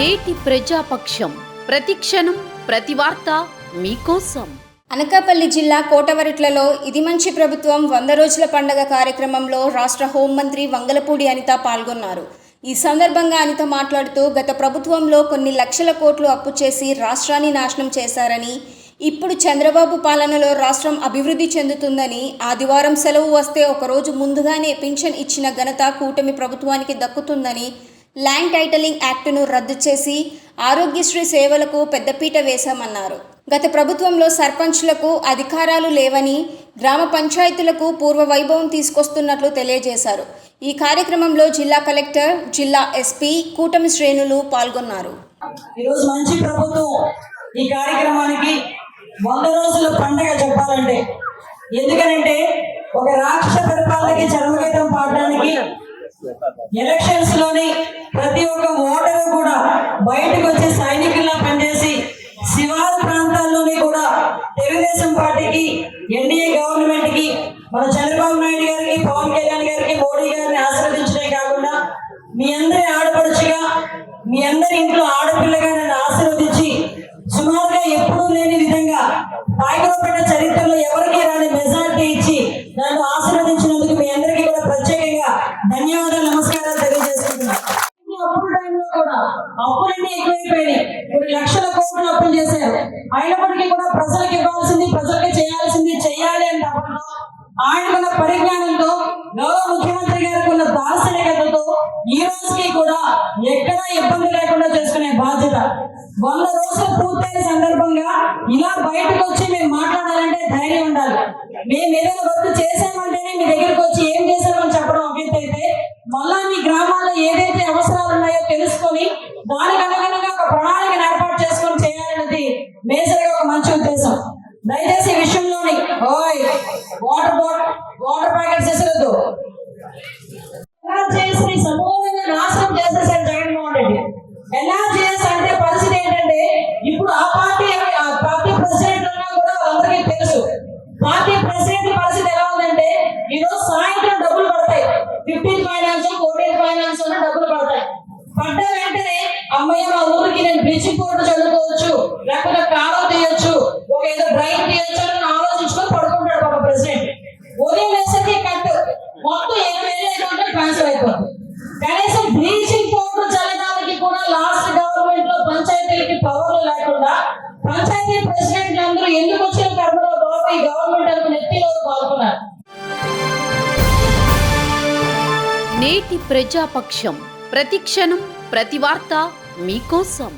నేటి ప్రజాపక్షం. ప్రతిక్షణం ప్రతి వార్త మీకోసం. అనకాపల్లి జిల్లా కోటవరట్లలో ఇది మంచి ప్రభుత్వం వంద రోజుల పండగ కార్యక్రమంలో రాష్ట్ర హోంమంత్రి వంగలపూడి అనిత పాల్గొన్నారు. ఈ సందర్భంగా అనిత మాట్లాడుతూ గత ప్రభుత్వంలో కొన్ని లక్షల కోట్లు అప్పు చేసి రాష్ట్రాన్ని నాశనం చేశారని ఇప్పుడు చంద్రబాబు పాలనలో రాష్ట్రం అభివృద్ధి చెందుతుందని ఆదివారం సెలవు వస్తే ఒకరోజు ముందుగానే పింఛన్ ఇచ్చిన ఘనత కూటమి ప్రభుత్వానికి దక్కుతుందని ల్యాండ్ టైటలింగ్ యాక్టును రద్దు చేసి ఆరోగ్యశ్రీ సేవలకు పెద్దపీట వేశామన్నారు. గత ప్రభుత్వంలో సర్పంచ్లకు అధికారాలు లేవని గ్రామ పంచాయతీలకు పూర్వ వైభవం తీసుకొస్తున్నట్లు తెలియజేశారు. ఈ కార్యక్రమంలో జిల్లా కలెక్టర్ జిల్లా ఎస్పీ కూటమి శ్రేణులు పాల్గొన్నారు. ఈరోజు మంచి ప్రభుత్వం. ఈ కార్యక్రమానికి వంద రోజుల పండగ చెప్పాలంటే. ఎందుకనంటే ఒక రాక్షస పరిపాలనకి ఎలక్షన్స్లోని ప్రతి ఒక్క ఓటరు కూడా బయటకు వచ్చి సైనికుల్లా పనిచేసి శివారు ప్రాంతాల్లోని కూడా తెలుగుదేశం పార్టీకి ఎన్డీఏ గవర్నమెంట్కి మన చంద్రబాబు నాయుడు గారికి పవన్ కళ్యాణ్ గారికి మోడీ గారిని ఆశీర్వదించడమే కాకుండా మీ అందరి ఆడపడుచుగా మీ అందరి ఇంట్లో ఆడపిల్లగా నన్ను ఆశీర్వదించి సుమారుగా ఎప్పుడూ లేని విధంగా పాయకరపడ్డ చరిత్రలో ఎవరికి రాని మెజార్టీ ఇచ్చి నన్ను ఆశీర్వదించినందుకు మీ అందరికీ కూడా ప్రత్యేకంగా ధన్యవాదాలు కూడా. అప్పులన్నీ ఎక్కువైపోయినాయి. కొన్ని లక్షల కోట్లు అప్పులు చేశారు. అయినప్పటికీ కూడా ప్రజలకు ఇవ్వాల్సింది ప్రజలకే చేయాల్సింది చేయాలి అని తప్పకుండా ఆయనకున్న పరిజ్ఞానంతో గౌరవ ముఖ్యమంత్రి గారికి ఉన్న దార్శనికతతో ఈ రోజుకి కూడా ఎక్కడా ఇబ్బంది లేకుండా చేసుకునే బాధ్యత. వంద రోజులు పూర్తయిన సందర్భంగా ఇలా బయటకు వచ్చి మేము మాట్లాడాలంటే ధైర్యం ఉండాలి. మేము ఏదైనా వర్క్ చేసామంటేనే మీ దగ్గరకు వచ్చి ఏం చేసామని చెప్పడం అభ్యర్థి అయితే మళ్ళా మీ గ్రామాల్లో ఏదైతే దానికి అనుగుణంగా ఒక ప్రణాళికను ఏర్పాటు చేసుకొని చేయాలన్నది మేజర్గా ఒక మంచి ఉద్దేశం. దయచేసి ఈ విషయంలోని ఓయ్ వాటర్ బాట్ వాటర్ ప్యాకెట్స్ చేసేది ఎలా చేసి సమూలంగా నాశనం చేసేసారు జగన్మోహన్ రెడ్డి. ఎలా చేసి అంటే పరిస్థితి ఏంటంటే ఇప్పుడు ఆ పార్టీ ఆ పార్టీ ప్రెసిడెంట్ ఉన్నా కూడా అందరికీ తెలుసు. పార్టీ ప్రెసిడెంట్ పరిస్థితి ఎలా ఉందంటే ఈ రోజు సాయంత్రం డబ్బులు పడతాయి. ఫిఫ్టీన్ ఫైనాన్స్ ఫోర్టీన్ ఫైనాన్స్ అని డబ్బులు పడతాయి. పడ్డ వెంటనే అమ్మయ్య మా ఊరికి నేను బ్లీచింగ్ పౌడర్ చల్లుకోవచ్చు లేకపోతే కారం తీయొచ్చు ఒక ఏదో డ్రైన్ తీయొచ్చు అని ఆలోచించుకొని పడుకుంటాడు ఒక ప్రెసిడెంట్ ఉదయం వేసరికి కట్. మొత్తం ఏం వేల ఉంటే ట్రాన్స్ఫర్ అయిపోతుంది. కనీసం బ్లీచింగ్ పౌడర్ చల్లడానికి కూడా లాస్ట్ గవర్నమెంట్లో పంచాయతీలకి పవర్లు లేకుండా పంచాయతీ ప్రెసిడెంట్ అందరూ ఎందుకు వచ్చిన కర్మలో బాబు? ఈ గవర్నమెంట్ అనుకుని ఎత్తిలో పాల్గొన్నారు. నేటి ప్రజాపక్షం ప్రతిక్షణం ప్రతి వార్త మీకోసం.